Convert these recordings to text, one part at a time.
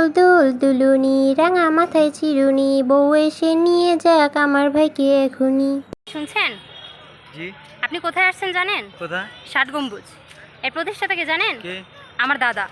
দোল দোল দুলুনি রাঙা মাথায় চিরুনি বউ এসে নিয়ে যাক আমার ভাইকে এখনই শুনছেন? জি। আপনি কোথায় আসছেন জানেন? কোথায়? ষাট গম্বুজ। এর প্রতিষ্ঠাতা প্রতিষ্ঠাতাকে জানেন? কে? আমার দাদা।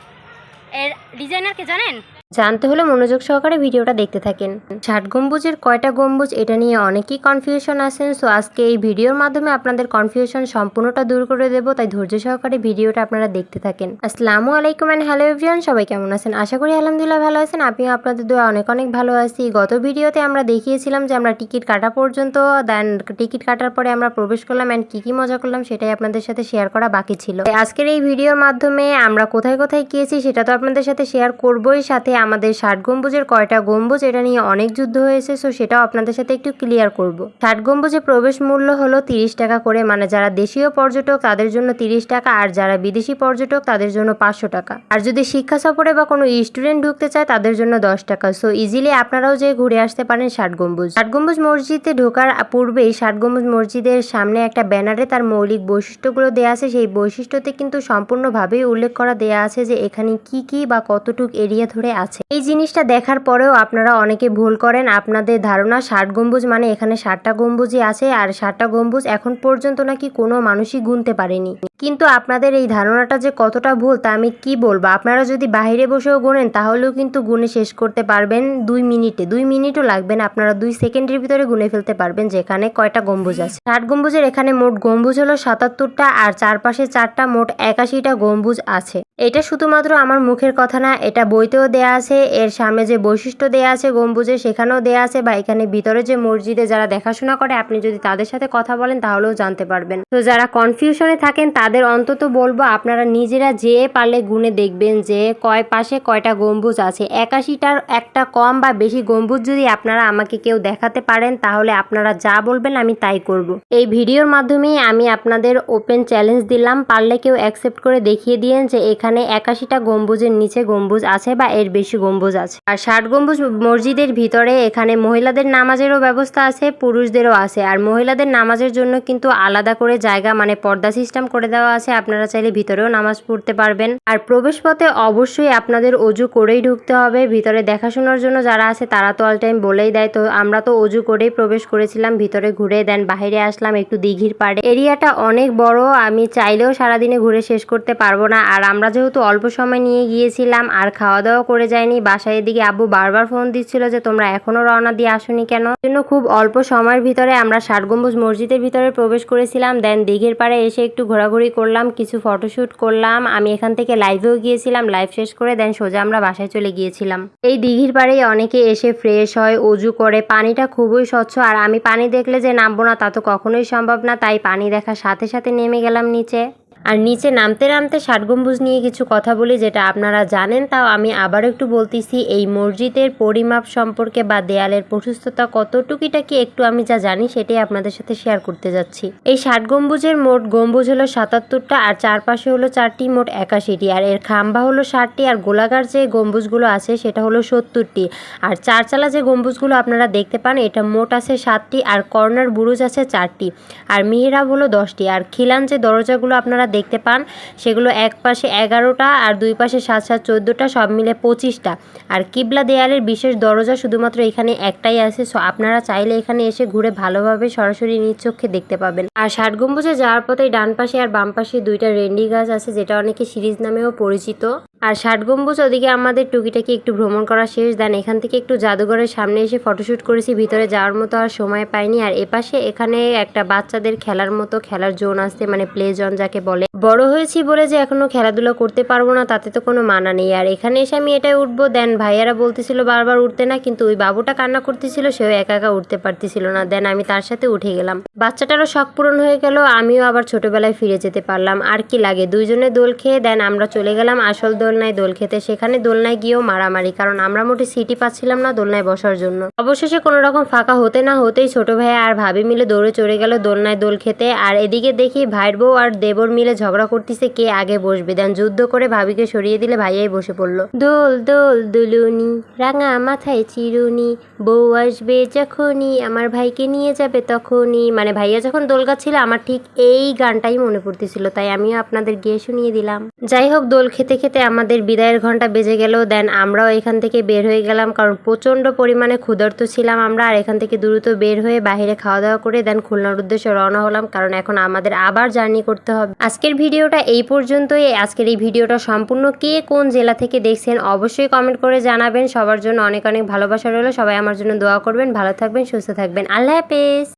এর ডিজাইনার ডিজাইনারকে জানেন? জানতে হলে মনোযোগ সহকারে ভিডিওটা দেখতে থাকেন। ষাট গম্বুজের কয়টা গম্বুজ এটা নিয়ে অনেকেই কনফিউশন আছেন সো আজকে এই ভিডিওর মাধ্যমে আপনাদের কনফিউশন সম্পূর্ণটা দূর করে দেবো, তাই ধৈর্য সহকারে ভিডিওটা আপনারা দেখতে থাকেন। আসসালামু আলাইকুম অ্যান্ড হ্যালো এভরিওয়ান সবাই কেমন আছেন? আশা করি আলহামদুলিল্লাহ ভালো আছেন, আমিও আপনাদের দোয়া অনেক অনেক ভালো আছি। গত ভিডিওতে আমরা দেখিয়েছিলাম যে আমরা টিকিট কাটা পর্যন্ত দেন টিকিট কাটার পরে আমরা প্রবেশ করলাম অ্যান্ড কী কী মজা করলাম সেটাই আপনাদের সাথে শেয়ার করা বাকি ছিল। আজকের এই ভিডিওর মাধ্যমে আমরা কোথায় কোথায় গিয়েছি সেটা তো আপনাদের সাথে শেয়ার করবোই, সাথে আমাদের ষাট গম্বুজের কয়টা গম্বুজ, এটা নিয়ে অনেক যুদ্ধ হয়েছে সো সেটাও আপনাদের সাথে একটু ক্লিয়ার করব। ষাট গম্বুজে প্রবেশ মূল্য হলো তিরিশ টাকা করে মানে যারা দেশীয় পর্যটক, তাদের জন্য তিরিশ টাকা, আর যারা বিদেশি পর্যটক, তাদের জন্য পাঁচশো টাকা। আর যদি শিক্ষা সফরে বা কোনো স্টুডেন্ট ঢুকতে চায়, তাদের জন্য দশ টাকা সো ইজিলি আপনারাও যে ঘুরে আসতে পারেন ষাট গম্বুজ। ষাট গম্বুজ মসজিদে ঢোকার পূর্বেই ষাট গম্বুজ মসজিদের সামনে একটা ব্যানারে তার মৌলিক বৈশিষ্ট্যগুলো দেওয়া আছে, সেই বৈশিষ্ট্যতে কিন্তু সম্পূর্ণভাবেই উল্লেখ করা দেয়া আছে যে এখানে কি কি বা কতটুক এরিয়া ধরে আছে এই জিনিসটা দেখার পরেও আপনারা অনেকে ভুল করেন। আপনাদের ধারণা ষাট গম্বুজ মানে এখানে ষাটটা গম্বুজই আছে আর ষাটটা গম্বুজ এখন পর্যন্ত নাকি কোনো মানুষই গুনতে পারেনি। কিন্তু আপনাদের এই ধারণাটা যে কতটা ভুল তা আমি কি বলব? আপনারা যদি বাইরে বসেও গোনেন তাহলেও কিন্তু গুনে শেষ করতে পারবেন দুই মিনিটে। দুই মিনিটও লাগবে না, আপনারা দুই সেকেন্ডের ভিতরে গুনে ফেলতে পারবেন যেখানে কয়টা গম্বুজ আছে। ষাট গম্বুজের এখানে মোট গম্বুজ হলো সাতাত্তরটা আর চারপাশে চারটা মোট একাশিটা গম্বুজ আছে। এটা শুধুমাত্র আমার মুখের কথা না, এটা বইতেও দেয়া আছে, এর সামনে যে বৈশিষ্ট্য দেয়া আছে, গম্বুজে সেখানেও দেয়া আছে বা এখানে ভিতরে যে মসজিদে যারা দেখাশোনা করে, আপনি যদি তাদের সাথে কথা বলেন তাহলেও জানতে পারবেন। তো যারা কনফিউশনে থাকেন, তাদের অন্তত বলব আপনারা নিজেরা যেয়ে পারলে গুনে দেখবেন যে কয় পাশে কয়টা গম্বুজ আছে। একাশিটার একটা কম বা বেশি গম্বুজ যদি আপনারা আমাকে কেউ দেখাতে পারেন, তাহলে আপনারা যা বলবেন আমি তাই করব। এই ভিডিওর মাধ্যমেই আমি আপনাদের ওপেন চ্যালেঞ্জ দিলাম। পারলে কেউ অ্যাকসেপ্ট করে দেখিয়ে দিয়েন যে এখানে একাশিটা গম্বুজের নিচে গম্বুজ আছে বা এর বেশি গম্বুজ আছে। আর ষাট গম্বুজ মসজিদের ভিতরে এখানে মহিলাদের নামাজেরও ব্যবস্থা আছে, পুরুষদেরও আছে। আর মহিলাদের নামাজের জন্য কিন্তু আলাদা করে জায়গা মানে পর্দা সিস্টেম করে দেওয়া আছে। আপনারা চাইলে ভিতরেও নামাজ পড়তে পারবেন। আর প্রবেশ পথে অবশ্যই আপনাদের অজু করেই ঢুকতে হবে। ভিতরে দেখাশোনার জন্য যারা আছে, তারা তো অল টাইম বলেই দেয়। তো আমরা তো অজু করেই প্রবেশ করেছিলাম, ভিতরে ঘুরে দেন, বাইরে আসলাম, একটু দিঘির পাড়ে। এরিয়াটা অনেক বড়, আমি চাইলেও সারাদিনে ঘুরে শেষ করতে পারব না। আর আমরা যেহেতু অল্প সময় নিয়ে গিয়েছিলাম, আর খাওয়া দাওয়া করে যাইনি বাসায় এদিকে আব্বু বারবার ফোন দিচ্ছিল যে, তোমরা এখনও রওনা দিয়ে আসোনি কেন? জন্য খুব অল্প সময়ের ভিতরে আমরা ষাট গম্বুজ মসজিদের ভিতরে প্রবেশ করেছিলাম। দেন দিঘির পাড়ে এসে একটু ঘোরাঘুরি করলাম, কিছু ফটোশ্যুট করলাম। আমি এখান থেকে লাইভেও গিয়েছিলাম লাইভ শেষ করে দেন সোজা আমরা বাসায় চলে গিয়েছিলাম। এই দিঘির পাড়েই অনেকে এসে ফ্রেশ হয় অজু করে। পানিটা খুবই স্বচ্ছ, আর আমি পানি দেখলে যে নামবো না, তা তো কখনোই সম্ভব না। তাই পানি দেখার সাথে সাথে নেমে গেলাম নিচে। আর নিচে নামতে নামতে ষাট গম্বুজ নিয়ে কিছু কথা বলি, যেটা আপনারা জানেন, তাও আমি আবার একটু বলতেছি, এই মসজিদের পরিমাপ সম্পর্কে বা দেয়ালের প্রশস্ততা কতটুকিটা কি একটু আমি যা জানি, সেটাই আপনাদের সাথে শেয়ার করতে যাচ্ছি। এই ষাট গম্বুজের মোট গম্বুজ হলো সাতাত্তরটা, আর চারপাশে হলো চারটি, মোট একাশিটি, আর এর খাম্বা হলো ষাটটি, আর গোলাকার যে গম্বুজগুলো আছে, সেটা হলো সত্তরটি। আর চারচালা যে গম্বুজগুলো আপনারা দেখতে পান, এটা মোট আছে সাতটি, আর কর্নার বুরুজ আছে চারটি, আর মিহরাব হলো দশটি, আর খিলান যে দরজাগুলো আপনারা দেখতে পান, সেগুলো এক পাশে এগারোটা আর দুই পাশে সাত সাত, চোদ্দোটা, সব মিলে পঁচিশটা। আর কিবলা দেয়ালের বিশেষ দরজা শুধুমাত্র এখানে একটাই আছে, সো আপনারা চাইলে এখানে এসে ঘুরে ভালোভাবে সরাসরি নিচক্ষে দেখতে পাবেন। আর ষাট গম্বুজে যাওয়ার পথে ডান পাশে আর বাম পাশে দুইটা রেন্ডি গাছ আছে, যেটা অনেকে সিরিজ নামেও পরিচিত। আর ষাট গম্বুজ ওদিকে আমাদের টুকিটাকি একটু ভ্রমণ করা শেষ। দেন এখান থেকে একটু জাদুঘরের সামনে এসে ফটোশ্যুট করেছি, ভিতরে যাওয়ার মতো আর সময় পাইনি। আর এপাশে এখানে একটা বাচ্চাদের খেলার মতো, খেলার জোন আছে মানে প্লে জোন যাকে বলে। বড় হয়েছি বলে যে এখনও খেলাধুলা করতে পারব না, তাতে তো কোনো মানা নেই। আর এখানে এসে আমি এটাই উঠবো। দেন ভাইয়ারা বলতেছিল বারবার উঠতে না, কিন্তু ওই বাবুটা কান্না করতেছিল, সেও একা একা উঠতে পারতেছিল না। দেন আমি তার সাথে উঠে গেলাম। বাচ্চাটারও শখ পূরণ হয়ে গেল, আমিও আবার ছোটবেলায় ফিরে যেতে পারলাম। আর কি লাগে, দুইজনে দোল খেয়ে দেন আমরা চলে গেলাম আসল দোলনায় দোল খেতে, সেখানে দোলনায় গিয়েও মারামারি। কারণ আমরা মোটে সিটি পাচ্ছিলাম না দোলনায় বসার জন্য। অবশেষে কোনো রকম ফাঁকা হতে না হতেই ছোট ভাই আর ভাবি মিলে দৌড়ে চড়ে গেল দোলনায় দোল খেতে। আর এদিকে দেখি ভাইয়ের বউ আর দেবর মিলে ঝগড়া করতেছে কে আগে বসবে। দেন যুদ্ধ করে ভাবিকে সরিয়ে দিলে ভাইয়াই বসে পড়ল। দোল দোল, দুলুনি, রাঙা মাথায় চিরুনি, বউ আসবে যখনই, আমার ভাইকে নিয়ে যাবে তখনই। মানে ভাইয়া যখন দোল ছিল আমার ঠিক এই গানটাই মনে পড়তেছিল, তাই আমিও আপনাদের গিয়ে শুনিয়ে দিলাম। যাই হোক, দোল খেতে খেতে আমাদের বিদায়ের ঘণ্টা বেজে গেল দেন, আমরাও এখান থেকে বের হয়ে গেলাম। কারণ প্রচণ্ড পরিমাণে ক্ষুধার্ত ছিলাম আমরা, আর এখান থেকে দ্রুত বের হয়ে বাইরে খাওয়া দাওয়া করে দেন খুলনার উদ্দেশ্যে রওনা হলাম। কারণ এখন আমাদের আবার জার্নি করতে হবে। আজকের ভিডিওটা এই পর্যন্তই। আজকের এই ভিডিওটা সম্পূর্ণ কে কোন জেলা থেকে দেখছেন অবশ্যই কমেন্ট করে জানাবেন। সবার জন্য অনেক অনেক ভালোবাসা রইল। সবাই আমার জন্য দোয়া করবেন। ভালো থাকবেন, সুস্থ থাকবেন। আল্লাহ হাফেজ।